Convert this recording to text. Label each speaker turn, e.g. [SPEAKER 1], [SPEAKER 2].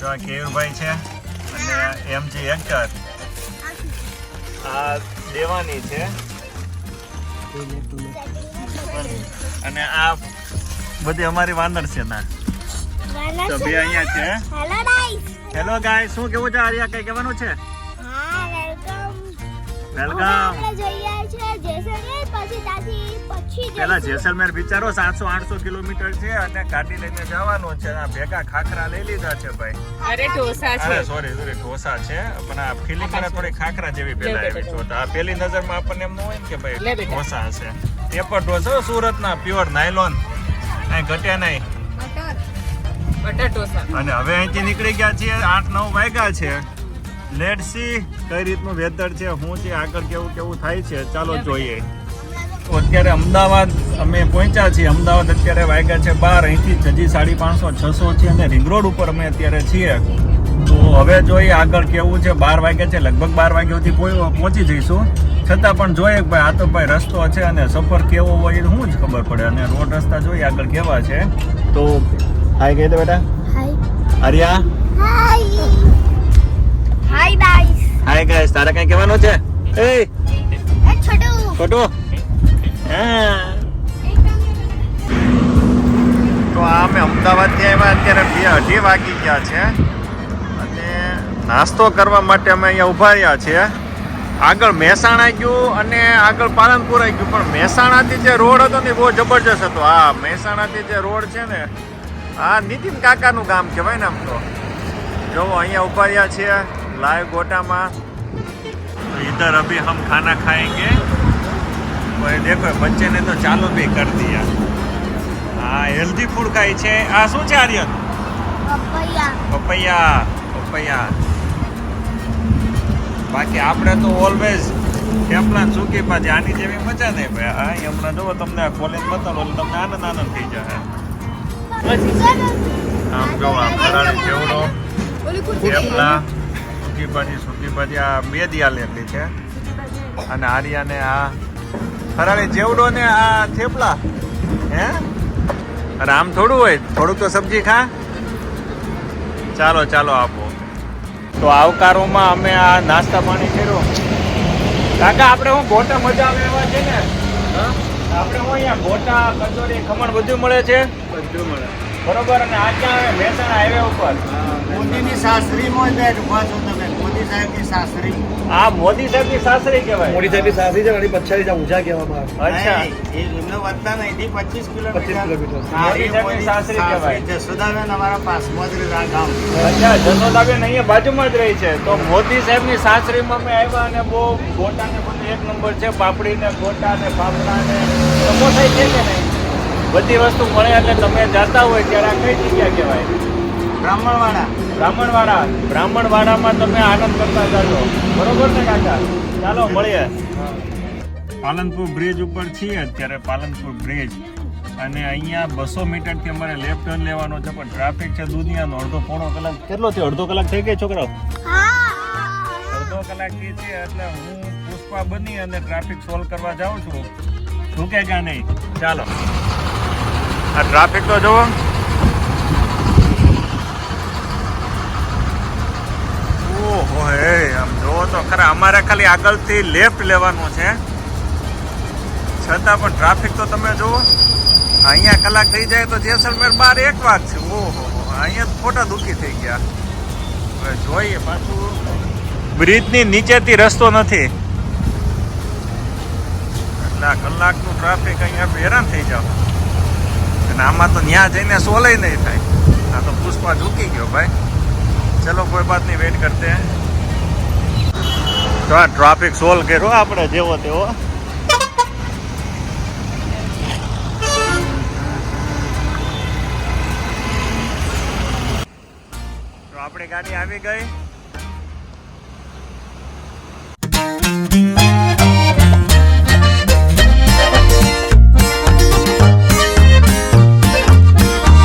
[SPEAKER 1] જો આ કેયુરભાઈ છે અને એમજી એન્કર આ દેવાની છે. અને આ બધી અમારી વાનર છે ના. તો બે અહીંયા છે.
[SPEAKER 2] હેલો ગાઈસ
[SPEAKER 1] હેલો ગાય શું કેવું છે? આર્યા કઈ કહેવાનું છે?
[SPEAKER 2] હા વેલકમ
[SPEAKER 1] વેલકમ
[SPEAKER 2] જોઈએ છે જેસલમેર પછી ત્યાંથી
[SPEAKER 1] પેલા. જેસલમેર બિચારો સાતસો આઠસો કિલોમીટર છે અને ગાડી લઈને જવાનો છે. આ ભેગા ખાખરા લઈ લીધા છે ભાઈ.
[SPEAKER 3] અરે ઢોસા છે.
[SPEAKER 1] સોરી સોરી ઢોસા છે. પણ આ ફિલિંગ મને થોડી ખાખરા જેવી પેલા આવી. તો આ પેલી નજરમાં આપણને એમ ન હોય ને કે ભાઈ ઢોસા હશે. એ પણ ઢોસા સુરતના પ્યોર નાયલોન કઈ ઘટ્યા નહીં. અને હવે અહીંથી નીકળી ગયા છીએ. આઠ નવ વાગ્યા છે. લેટ સી કઈ રીતનું વેધર છે હું છે આગળ કેવું કેવું થાય છે. ચાલો જોઈએ. તો અત્યારે અમદાવાદ અમે પહોંચ્યા છીએ. અમદાવાદ અત્યારે વાગ્યા છે બાર. અહીંથી હજી સાડી પાંચસો છસો છે અને રિંગ રોડ ઉપર અમે અત્યારે છીએ. તો હવે જોઈએ આગળ કેવું છે બાર વાગ્યા છે લગભગ બાર વાગ્યા સુધી પહોં- પહોંચી જઈશું. છતાં પણ જોઈએ ભાઈ આ તો ભાઈ રસ્તો છે અને સફર કેવો હોય શું જ ખબર પડે અને રોડ રસ્તા જોઈએ આગળ કેવા છે. તો હાય કહી દે બેટા. હરિયા
[SPEAKER 2] હાય. ગાઈસ
[SPEAKER 1] તારે કઈ કહેવાનું છે? એ
[SPEAKER 2] છોટુ.
[SPEAKER 1] છોટુ. તો આ અમે અમદાવાદથી આવ્યા અત્યારે બે અઢી વાગી ગયા છે અને નાસ્તો કરવા માટે અમે અહીંયા ઊભા રહ્યા છીએ આગળ મહેસાણા ગયું અને આગળ પાલનપુર આવી ગયું પણ મહેસાણાથી જે રોડ હતો ને એ બહુ જબરજસ્ત હતો હા મહેસાણાથી જે રોડ છે ને આ નીતિન કાકાનું ગામ કહેવાય ને આમ તો જો અહીંયા ઊભા રહ્યા છીએ લાઈવ ગોટામાં तो इधर अभी हम खाना खाएंगे और ये देखो बच्चे ने तो चालू भी कर दिया हाँ हेल्दी फूड खाई છે આ શું છે આર્યન
[SPEAKER 2] પપૈયા
[SPEAKER 1] પપૈયા પપૈયા બાકી આપણે તો ઓલવેઝ થેપલા ને સૂકી ભાજી આની જેવી મજા નહીં ભાઈ હા અહીં હમણાં જુઓ તમને કોલેજ બતાવો એટલે તમને આનંદ આનંદ થઈ જાય આમ જો આ ફરાળી ચેવડો થેપલા સૂકી ભાજી સૂકી ભાજી આ બે દિયાલ એટલી છે અને આર્યાને આ ફરાળી જેવડો ને આ થેપલા હે? અરે આમ થોડું હોય થોડુંક તો સબ્જી ખા. ચાલો ચાલો આપો. તો આવકારોમાં અમે આ નાસ્તા પાણી કર્યો. કાકા આપણે હું ગોટા મજા આવે એવા છે ને? આપણે હું અહીંયા ગોટા કચોરી ખમણ બધું મળે છે? બધું મળે. બરોબર અને આ ક્યાં મહેસાણા હાઈવે ઉપર.
[SPEAKER 4] મોદીની સાસરીમાં બેઠ ઊભા છો તમે. સાહેબની સાસરી.
[SPEAKER 1] આ મોદી સાહેબની સાસરી કહેવાય.
[SPEAKER 5] સાહેબની સાસરી છે અને પછાડી ત્યાં ઊંઝા કહેવામાં આવે.
[SPEAKER 1] અચ્છા.
[SPEAKER 4] નહીં, એ એમનો વતન અહીંથી પચીસ કિલોમીટર
[SPEAKER 5] 25 કિલોમીટર.
[SPEAKER 4] હા, એ
[SPEAKER 1] મોદી સાહેબની સાસરી કહેવાય.
[SPEAKER 4] જસોદાબેન અમારા પાસમાં જ રહે ગામ.
[SPEAKER 1] અચ્છા જશોદાબેન અહીંયા બાજુમાં જ રહી છે. તો મોદી સાહેબની સાસરીમાં અમે આવ્યા અને બહુ ગોટા ને બધું એક નંબર છે પાપડી ને ગોટા ને ફાફડા ને સમોસા છે કે નહીં? બધી વસ્તુ મળે એટલે તમે જાતા હોય ત્યારે આ કઈ જગ્યા કહેવાય?
[SPEAKER 4] બ્રાહ્મણવાડા.
[SPEAKER 1] બ્રાહ્મણવાડા, બ્રાહ્મણવાડામાં તમે આનંદ કરતા જાજો. બરોબર ને કાકા? ચાલો, મળીએ. પાલનપુર બ્રિજ ઉપર છીએ અત્યારે, પાલનપુર બ્રિજ. અને અહીંયા બસો મીટરથી અમારે લેફ્ટ ટર્ન લેવાનો છે, પણ ટ્રાફિક છે દુનિયાનો. અડધો પોણો કલાક, કેટલો થયો? અડધો કલાક થઈ ગયો છોકરાઓ? અડધો કલાક થઈ છે, એટલે હું પુષ્પા બની અને ટ્રાફિક સોલ્વ કરવા જાઉં છું. ઠૂકે કે નહીં ચાલો. આ ટ્રાફિક તો જુઓ. ઓહો આમ જોવો તો ખરા, અમારે ખાલી આગળથી લેફ્ટ લેવાનું છે. છતાં પણ ટ્રાફિક તો તમે જુઓ, અહીંયા કલાક થઈ જાય તો જેસલમેર બાર એક વાગ છે. ઓહો અહીંયા ફોટા દુઃખી થઈ ગયા. હવે જોઈએ પાછું. બ્રિજની નીચેથી રસ્તો નથી. એટલે કલાકનું ટ્રાફિક અહીંયા હેરાન થઈ જાવ અને આમાં તો ન્યા જઈને સોલે નહીં થાય. આ તો પુષ્પા ઝૂકી ગયો ભાઈ. ચલો, કોઈ બાત નહીં વેટ કરતે. તો આ ટ્રાફિક સોલ્વ કર્યો આપણે જેવો તેવો. તો આપણી ગાડી આવી ગઈ.